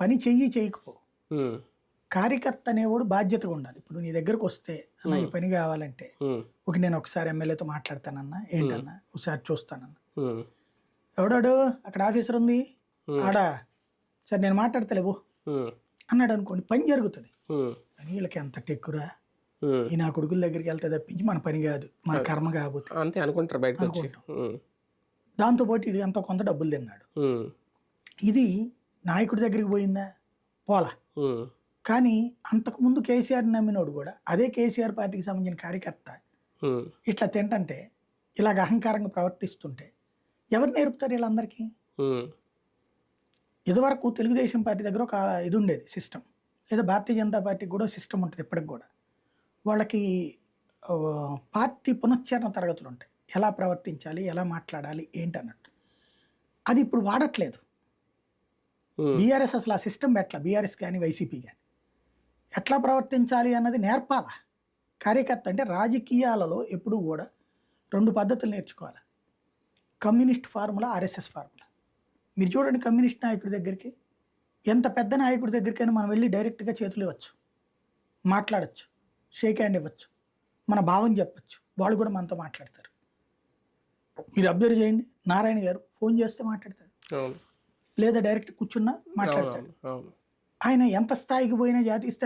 పని చెయ్యి చేయకపో కార్యకర్త అనేవాడు బాధ్యతగా ఉండాలి. ఇప్పుడు నీ దగ్గరకు వస్తే అన్న ఈ పని కావాలంటే ఒక నేను ఒకసారి ఎమ్మెల్యేతో మాట్లాడతానన్నా ఏంటన్నా ఒకసారి చూస్తానన్నా. ఎవడాడు? అక్కడ ఆఫీసర్ ఉంది. ఆడా సరే నేను మాట్లాడతలేవు అన్నాడు అనుకోండి పని జరుగుతుంది. వీళ్ళకి ఎంత టెక్కురా. ఈ నా కొడుకుల దగ్గరికి వెళ్తే తప్పించి మన పని కాదు మన కర్మ అంతే అనుకుంటారు ఉమ్, దాంతోపాటు ఇది ఎంతో కొంత డబ్బులు తిన్నాడు. ఇది నాయకుడి దగ్గరికి పోయిందా? పోలా. కానీ అంతకుముందు కేసీఆర్ నమ్మినోడు కూడా అదే కేసీఆర్ పార్టీకి సంబంధించిన కార్యకర్త. ఇట్లా తింటంటే ఇలాగ అహంకారంగా ప్రవర్తిస్తుంటే ఎవరు నేర్పుతారు వీళ్ళందరికీ? ఇదివరకు తెలుగుదేశం పార్టీ దగ్గర ఒక ఇది ఉండేది సిస్టమ్. లేదా భారతీయ జనతా పార్టీకి కూడా సిస్టమ్ ఉంటుంది ఇప్పటికి కూడా. వాళ్ళకి పార్టీ పునశ్చరణ తరగతులు ఉంటాయి. ఎలా ప్రవర్తించాలి ఎలా మాట్లాడాలి ఏంటి అన్నట్టు అది ఇప్పుడు వాడట్లేదు. బీఆర్ఎస్ అసలు ఆ సిస్టమ్ ఎట్లా? బీఆర్ఎస్ కానీ వైసీపీ కానీ. ఎట్లా ప్రవర్తించాలి అన్నది నేర్పాల? కార్యకర్త అంటే రాజకీయాలలో ఎప్పుడూ కూడా రెండు పద్ధతులు నేర్చుకోవాలి. Communist formula RSS formula. మీరు చూడండి కమ్యూనిస్ట్ నాయకుడి దగ్గరికి. ఎంత పెద్ద నాయకుడి దగ్గరికైనా మనం వెళ్ళి డైరెక్ట్గా చేతులు ఇవ్వచ్చు. మాట్లాడచ్చు. షేక్ హ్యాండ్ ఇవ్వచ్చు. మన భావం చెప్పచ్చు. వాళ్ళు కూడా మనతో మాట్లాడతారు. మీరు అబ్జర్వ్ చేయండి. నారాయణ గారు ఫోన్ చేస్తే మాట్లాడతారు. లేదా డైరెక్ట్ కూర్చున్నా మాట్లాడతాడు. ఆయన ఎంత స్థాయికి పోయినా జాతీయ స్థాయి